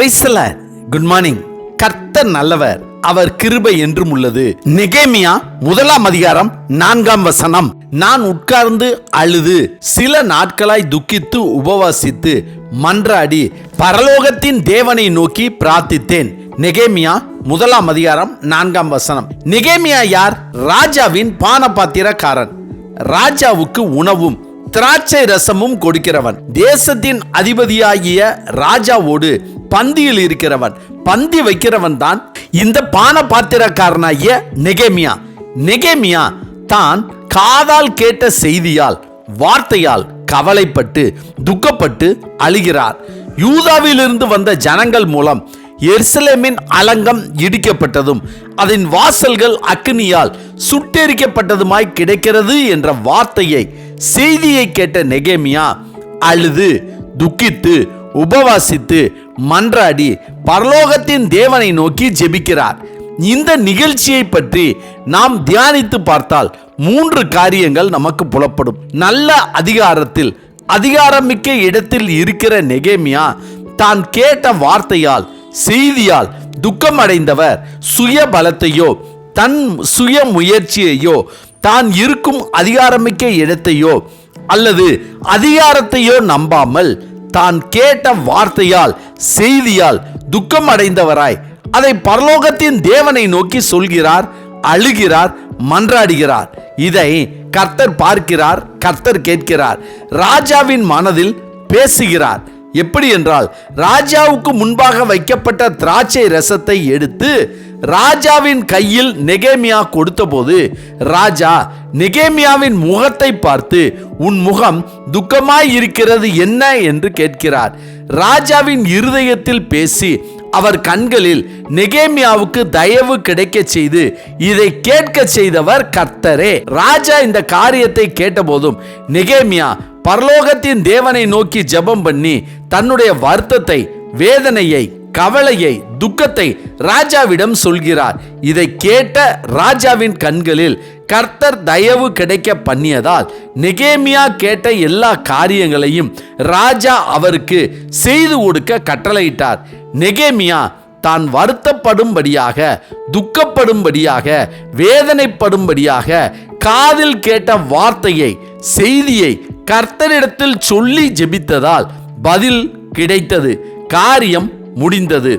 பிரைசல good morning கர்த்தர் நல்லவர். அவர் கிருபை என்றும் உள்ளது. நெகேமியா முதலாம் அதிகாரம் நான்காம் வசனம். நான் உட்கார்ந்து அழுது சில நாட்களாய் துக்கித்து உபவாசித்து மன்றாடி பரலோகத்தின் தேவனை நோக்கி பிரார்த்தித்தேன். நெகேமியா முதலாம் அதிகாரம் நான்காம் வசனம். நெகேமியா யார்? ராஜாவின் பானபாத்திரக்காரன். ராஜாவுக்கு உணவும். திராட்சை ரசமும் கொடுக்கிறவன். தேசத்தின் அதிபதியாகிய ராஜாவோடு பந்தியில் இருக்கிறவன். பந்தி வைக்கிறவன் தான் இந்த பான பாத்திரக்காரனாகிய நெகேமியா. நெகேமியா தான் காதால் கேட்ட செய்தியால் வார்த்தையால் கவலைப்பட்டு துக்கப்பட்டு அழுகிறார். யூதாவிலிருந்து வந்த ஜனங்கள் மூலம் எருசலேமின் அலங்கம் இடிக்கப்பட்டதும் அதன் வாசல்கள் அக்னியால் சுட்டெரிக்கப்பட்டதுமாய் கிடைக்கிறது என்ற வார்த்தையை செய்தியை கேட்ட நெகேமியா அழுது துக்கித்து உபவாசித்து மன்றாடி பரலோகத்தின் தேவனை நோக்கி ஜெபிக்கிறார். இந்த நிகழ்ச்சியை பற்றி நாம் தியானித்து பார்த்தால் மூன்று காரியங்கள் நமக்கு புலப்படும். நல்ல அதிகாரத்தில் அதிகாரமிக்க இடத்தில் இருக்கிற நெகேமியா தான் கேட்ட வார்த்தையால் செய்தியால் துக்கம் அடைந்தவர் சுய பலத்தையோ தன் சுய முயற்சியையோ தான் இருக்கும் அதிகாரமிக்க இடத்தையோ அல்லது அதிகாரத்தையோ நம்பாமல் தான் கேட்ட வார்த்தையால் செய்தியால் துக்கம் அடைந்தவராய் அதை பரலோகத்தின் தேவனை நோக்கி சொல்கிறார் அழுகிறார் மன்றாடுகிறார். இதை கர்த்தர் பார்க்கிறார் கர்த்தர் கேட்கிறார். ராஜாவின் மனதில் பேசுகிறார். எப்படி என்றால் ராஜாவுக்கு முன்பாக வைக்கப்பட்ட திராட்சை ரசத்தை எடுத்து ராஜாவின் கையில் நெகேமியா கொடுத்தபோது ராஜா நெகேமியாவின் முகத்தை பார்த்து உன் முகம் துக்கமாய் இருக்கிறது என்ன? என்று கேட்கிறார். ராஜாவின் இருதயத்தில் பேசி அவர் கண்களில் நெகேமியாவுக்கு தயவு கிடைக்க செய்து இதை கேட்க செய்தவர் கர்த்தரே. ராஜா இந்த காரியத்தை கேட்டபோதும் நெகேமியா பரலோகத்தின் தேவனை நோக்கி ஜெபம் பண்ணி தன்னுடைய வருத்தத்தை வேதனையை கவலையை துக்கத்தை ராஜாவிடம் சொல்கிறார். இதை கேட்ட ராஜாவின் கண்களில் கர்த்தர் தயவு கிடைக்க பண்ணியதால் நெகேமியா கேட்ட எல்லா காரியங்களையும் ராஜா அவருக்கு செய்து கொடுக்க கட்டளையிட்டார். நெகேமியா தான் வருத்தப்படும்படியாக துக்கப்படும்படியாக வேதனைப்படும்படியாக காதில் கேட்ட வார்த்தையை செய்தியை கர்த்தரிடத்தில் சொல்லி ஜெபித்ததால் பதில் கிடைத்தது. காரியம் முடிந்தது.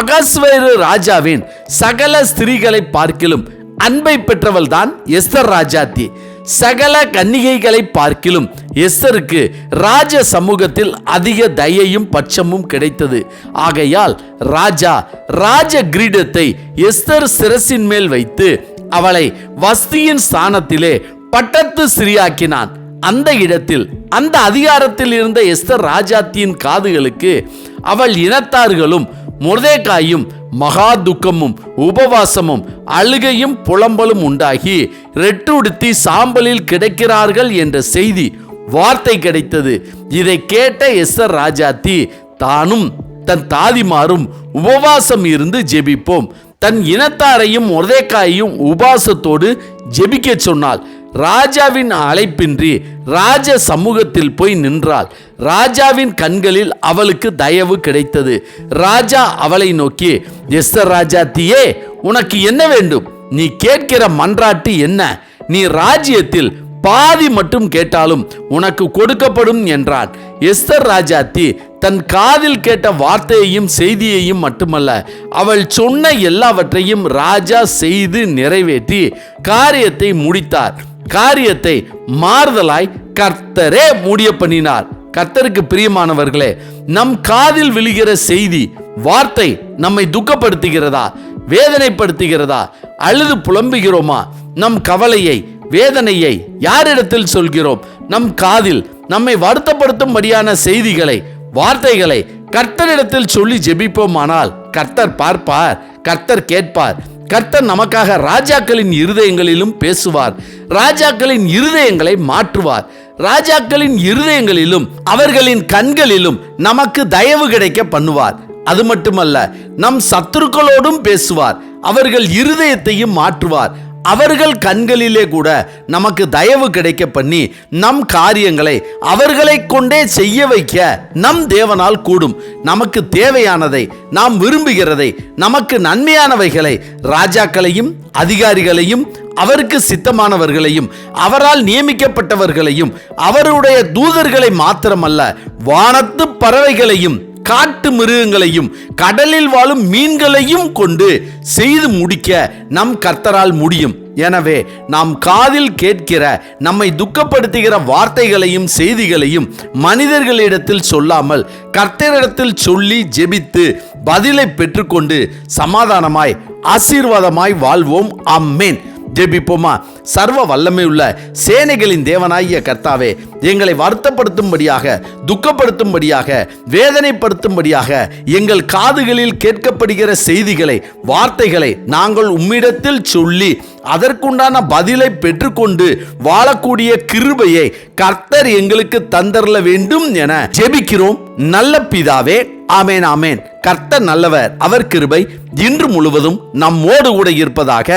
அகஸ்வேரு ராஜாவின் சகல ஸ்திரீகளை பார்க்கிலும் அன்பை பெற்றவள் தான் எஸ்தர் ராஜாத்தி. சகல கன்னிகைகளை பார்க்கிலும் எஸ்தருக்கு ராஜ சமூகத்தில் அதிக தயையும் பட்சமும் கிடைத்தது. ஆகையால் ராஜா ராஜ கிரீடத்தை எஸ்தர் சிரசின் மேல் வைத்து அவளை வஸ்தியின் ஸ்தானத்திலே பட்டத்து சிறியாக்கினான். அந்த இடத்தில் அந்த அதிகாரத்தில் இருந்த எஸ்தர் ராஜாத்தியின் காதுகளுக்கு அவள் இனத்தார்களும் முர்தேக்காயும் மகா துக்கமும் உபவாசமும் அழுகையும் புலம்பலும் உண்டாகி ரெட்டுடுத்தி சாம்பலில் கிடைக்கிறார்கள் என்ற செய்தி வார்த்தை கிடைத்தது. இதை கேட்ட எஸ்தர் ராஜாத்தி தானும் தன் தாதிமாரும் உபவாசம் இருந்து ஜெபிப்போம். தன் இனத்தாரையும் முர்தேக்காயையும் உபாசத்தோடு ஜெபிக்க சொன்னாள். ராஜாவின் அழைப்பின்றி ராஜ சமூகத்தில் போய் நின்றாள். ராஜாவின் கண்களில் அவளுக்கு தயவு கிடைத்தது. ராஜா அவளை நோக்கி எஸ்தர் ராஜாத்தியே உனக்கு என்ன வேண்டும்? நீ கேட்கிற மன்றாட்டு என்ன? நீ ராஜ்யத்தில் பாதி மட்டும் கேட்டாலும் உனக்கு கொடுக்கப்படும் என்றான். எஸ்தர் ராஜாத்தி தன் காதில் கேட்ட வார்த்தையையும் செய்தியையும் மட்டுமல்ல அவள் சொன்ன எல்லாவற்றையும் ராஜா செய்து நிறைவேற்றி காரியத்தை முடித்தார். காரியத்தை மாறுதலாய் கர்த்தரே முடிய பண்ணினார் கர்த்தருக்கு பிரியமானவர்களே நம் காதில் விழுகிற செய்தி வார்த்தை நம்மை துக்கப்படுத்துகிறதா? வேதனைப்படுத்துகிறதா? அழுது புலம்புகிறோமா? நம் கவலையை வேதனையை யாரிடத்தில் சொல்கிறோம்? நம் காதில் நம்மை வருத்தப்படுத்தும்படியான செய்திகளை வார்த்தைகளை கர்த்தரிடத்தில் சொல்லி ஜெபிப்போமானால் கர்த்தர் பார்ப்பார் கர்த்தர் கேட்பார். கர்த்தர் நமக்காக ராஜாக்களின் இருதயங்களிலும் பேசுவார். ராஜாக்களின் இருதயங்களை மாற்றுவார். ராஜாக்களின் இருதயங்களிலும் அவர்களின் கண்களிலும் நமக்கு தயவு கிடைக்க பண்ணுவார். அது மட்டுமல்ல நம் சத்துருக்களோடும் பேசுவார். அவர்கள் இருதயத்தையும் மாற்றுவார். அவர்கள் கண்களிலே கூட நமக்கு தயவு கிடைக்க பண்ணி நம் காரியங்களை அவர்களை கொண்டே செய்ய வைக்க நம் தேவனால் கூடும். நமக்கு தேவையானதை நாம் விரும்புகிறதை நமக்கு நன்மையானவைகளை ராஜாக்களையும் அதிகாரிகளையும் அவருக்கு சித்தமானவர்களையும் அவரால் நியமிக்கப்பட்டவர்களையும் அவருடைய தூதர்களை மாத்திரமல்ல வானத்து பறவைகளையும் காட்டு மிருகங்களையும் கடலில் வாழும் மீன்களையும் கொண்டு செய்து முடிக்க நம் கர்த்தரால் முடியும். எனவே நாம் காதில் கேட்கிற நம்மை துக்கப்படுத்துகிற வார்த்தைகளையும் செய்திகளையும் மனிதர்களிடத்தில் சொல்லாமல் கர்த்தரிடத்தில் சொல்லி ஜெபித்து பதிலை பெற்றுக்கொண்டு சமாதானமாய் ஆசீர்வாதமாய் வாழ்வோம். அம்மேன் ஜெபிப்போமா? சர்வ வல்லமை உள்ள சேனைகளின் தேவனாகிய கர்த்தாவே எங்களை வருத்தப்படுத்தும்படியாக துக்கப்படுத்தும்படியாக வேதனைப்படுத்தும்படியாக எங்கள் காதுகளில் கேட்கப்படுகிற செய்திகளை வார்த்தைகளை நாங்கள் உம்மிடத்தில் சொல்லி அதற்குண்டான பதிலை பெற்றுக்கொண்டு வாழக்கூடிய கிருபையை கர்த்தர் எங்களுக்கு தந்தரல வேண்டும் என ஜெபிக்கிறோம். நல்ல பிதாவே ஆமேன் ஆமேன். கர்த்தர் நல்லவர் அவர் கிருபை இன்று முழுவதும் நம்மோடு கூட இருப்பதாக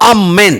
அம்மேன்